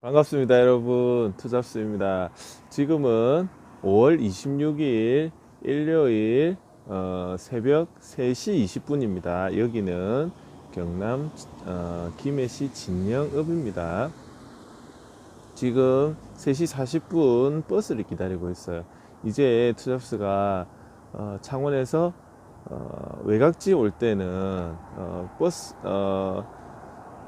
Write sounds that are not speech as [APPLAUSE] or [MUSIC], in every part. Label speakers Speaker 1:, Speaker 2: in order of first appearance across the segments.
Speaker 1: 반갑습니다 여러분. 투잡스입니다. 지금은 5월 26일 일요일 어, 새벽 3시 20분입니다. 여기는 경남 어, 김해시 진영읍입니다. 지금 3시 40분 버스를 기다리고 있어요. 이제 투잡스가 어, 창원에서 어, 외곽지 올 때는 어, 버스 어,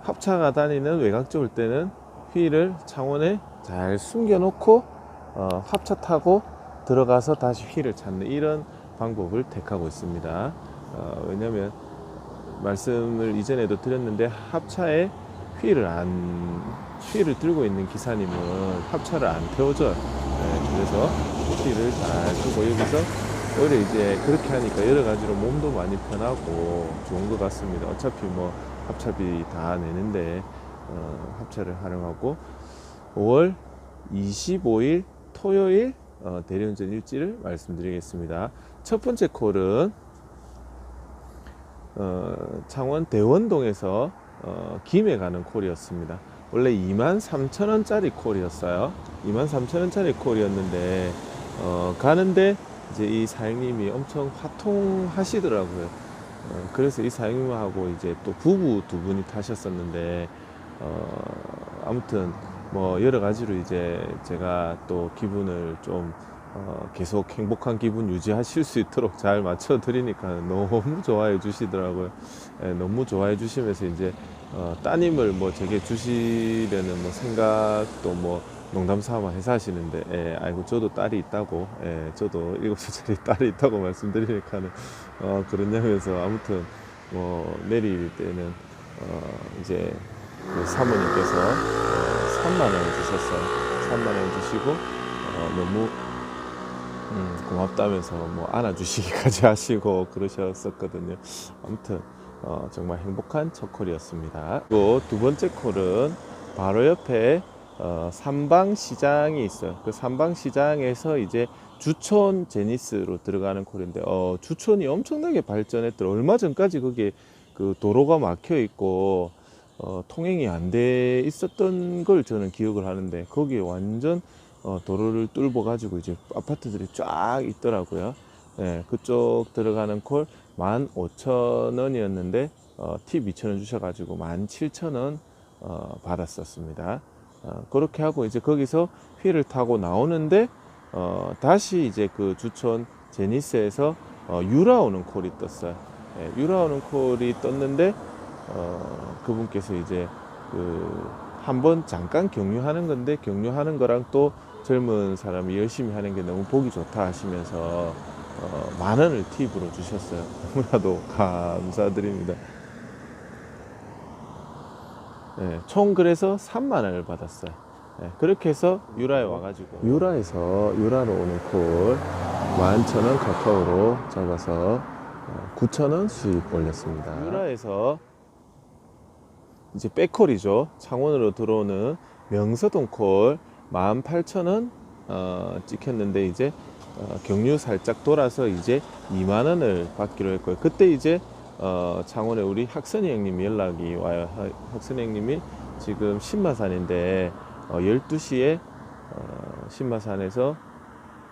Speaker 1: 합차가 다니는 외곽지 올 때는 휠을 창원에 잘 숨겨놓고 어, 합차 타고 들어가서 다시 휠을 찾는 이런 방법을 택하고 있습니다. 어, 왜냐하면 말씀을 이전에도 드렸는데 합차에 휠을 안 휠을 들고 있는 기사님은 합차를 안 태워줘요. 네, 그래서 휠을 잘 두고 여기서 오히려 이제 그렇게 하니까 여러 가지로 몸도 많이 편하고 좋은 것 같습니다. 어차피 뭐 합차비 다 내는데 어, 합차를 활용하고 5월 25일 토요일 어, 대리운전 일지를 말씀드리겠습니다. 첫 번째 콜은 어, 창원 대원동에서 어, 김해 가는 콜이었습니다. 원래 23,000원짜리 콜이었어요. 23,000원짜리 콜이었는데 어, 가는데 이제 이 사장님이 엄청 화통하시더라고요. 어, 그래서 이 사장님하고 이제 또 부부 두 분이 타셨었는데 어, 아무튼 뭐 여러 가지로 이제 제가 또 기분을 좀 어, 계속 행복한 기분 유지하실 수 있도록 잘 맞춰 드리니까 너무 좋아해 주시더라고요. 예, 너무 좋아해 주시면서 이제 어, 따님을 뭐 제게 주시려는 뭐 생각도 뭐 농담 삼아 해서 하시는데 예, 아이고 저도 딸이 있다고 예, 저도 일곱 살짜리 [LAUGHS] 딸이 있다고 말씀드리니까는 어, 그러냐면서 아무튼 뭐 내릴 때는 어, 이제 그 사모님께서 어, 3만 원을 주셨어요. 3만 원 주시고 어, 너무 음, 고맙다면서 뭐 안아주시기까지 [LAUGHS] 하시고 그러셨었거든요. 아무튼 어, 정말 행복한 첫 콜이었습니다. 그리고 두 번째 콜은 바로 옆에 어, 삼방시장이 있어요. 그 삼방시장에서 이제 주촌 제니스로 들어가는 콜인데 어, 주촌이 엄청나게 발전했더라. 얼마 전까지 거기에 그 도로가 막혀 있고 어, 통행이 안 돼 있었던 걸 저는 기억을 하는데 거기에 완전 어, 도로를 뚫어 가지고 이제 아파트들이 쫙 있더라고요. 네, 그쪽 들어가는 콜 15,000원이었는데 어, 팁 2,000원 주셔가지고 17,000원 어, 받았었습니다. 어, 그렇게 하고 이제 거기서 휠을 타고 나오는데 어, 다시 이제 그 주촌 제니스에서 어, 유라 오는 콜이 떴어요. 예, 유라 오는 콜이 떴는데 어, 그분께서 이제 그 한번 잠깐 경유하는 건데 경유하는 거랑 또 젊은 사람이 열심히 하는 게 너무 보기 좋다 하시면서 어, 만 원을 팁으로 주셨어요. 너무나도 [LAUGHS] 감사드립니다. 네, 총 그래서 3만 원을 받았어요. 네, 그렇게 해서 유라에 와가지고 유라에서 유라로 오는 콜 11,000원 카카오로 잡아서 어, 9,000원 수익 올렸습니다. 유라에서 이제 백콜이죠. 창원으로 들어오는 명서동 콜 18,000원 어, 찍혔는데 이제 어, 경유 살짝 돌아서 이제 2만 원을 받기로 했고요. 그때 이제 어, 창원에 우리 학선이 형님이 연락이 와요. 하- 학선이 형님이 지금 신마산인데 어, 12시에 어, 신마산에서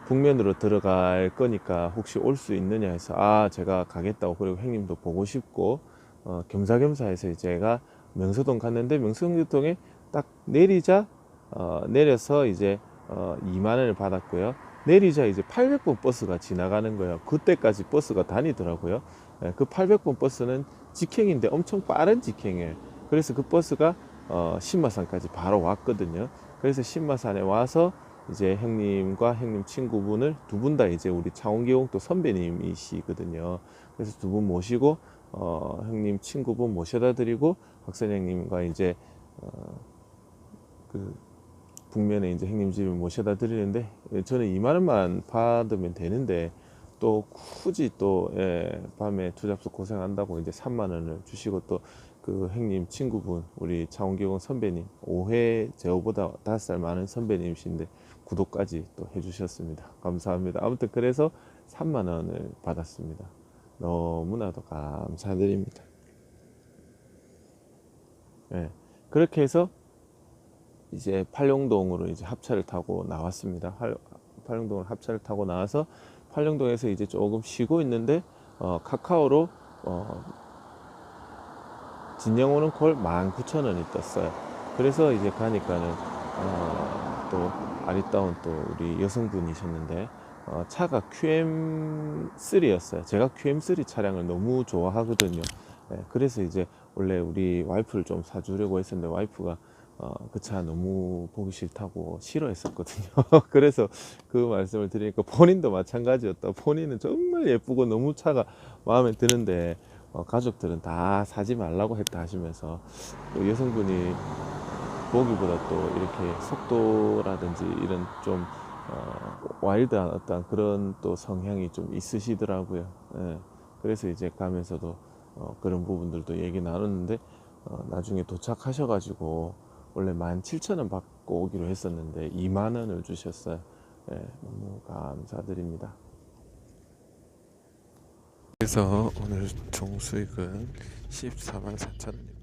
Speaker 1: 북면으로 들어갈 거니까 혹시 올 수 있느냐 해서 아 제가 가겠다고 그리고 형님도 보고 싶고 어, 겸사겸사해서 제가 명서동 갔는데 명서동에 딱 내리자 어, 내려서 이제 어, 2만 원을 받았고요. 내리자 이제 800번 버스가 지나가는 거예요. 그때까지 버스가 다니더라고요. 예, 그 800번 버스는 직행인데 엄청 빠른 직행이에요. 그래서 그 버스가 어, 신마산까지 바로 왔거든요. 그래서 신마산에 와서 이제 형님과 형님 친구분을 두 분 다 이제 우리 창원계공도 선배님이시거든요. 그래서 두 분 모시고 어, 형님 친구분 모셔다 드리고 박선 형님과 이제 어, 그 북면에 이제 형님 집을 모셔다 드리는데 예, 저는 2만 원만 받으면 되는데 또 굳이 또 예, 밤에 투잡수 고생한다고 이제 3만 원을 주시고 또 그 형님 친구분 우리 창원계공 선배님 5회 제어보다 5살 많은 선배님이신데 구독까지 또 해주셨습니다. 감사합니다. 아무튼 그래서 3만 원을 받았습니다. 너무나도 감사드립니다. 예, 그렇게 해서 이제 팔룡동으로 이제 합차를 타고 나왔습니다. 팔, 팔룡동으로 합차를 타고 나와서 팔룡동에서 이제 조금 쉬고 있는데 어, 카카오로 어, 진영 오는 콜 19,000원이 떴어요. 그래서 이제 가니까는 어, 또 아리따운 또 우리 여성분이셨는데 어, 차가 QM3였어요. 제가 QM3 차량을 너무 좋아하거든요. 예, 그래서 이제 원래 우리 와이프를 좀 사주려고 했었는데 와이프가 어, 그 차 너무 보기 싫다고 싫어했었거든요. [LAUGHS] 그래서 그 말씀을 드리니까 본인도 마찬가지였다. 본인은 정말 예쁘고 너무 차가 마음에 드는데 어, 가족들은 다 사지 말라고 했다 하시면서 또 여성분이 보기보다 또 이렇게 속도라든지 이런 좀 어, 와일드한 어떤 그런 또 성향이 좀 있으시더라고요. 예. 그래서 이제 가면서도 어, 그런 부분들도 얘기 나눴는데 어, 나중에 도착하셔가지고 원래 17,000원 받고 오기로 했었는데 2만 원을 주셨어요. 예, 너무 감사드립니다. 그래서 오늘 총 수익은 14만 4천 원입니다.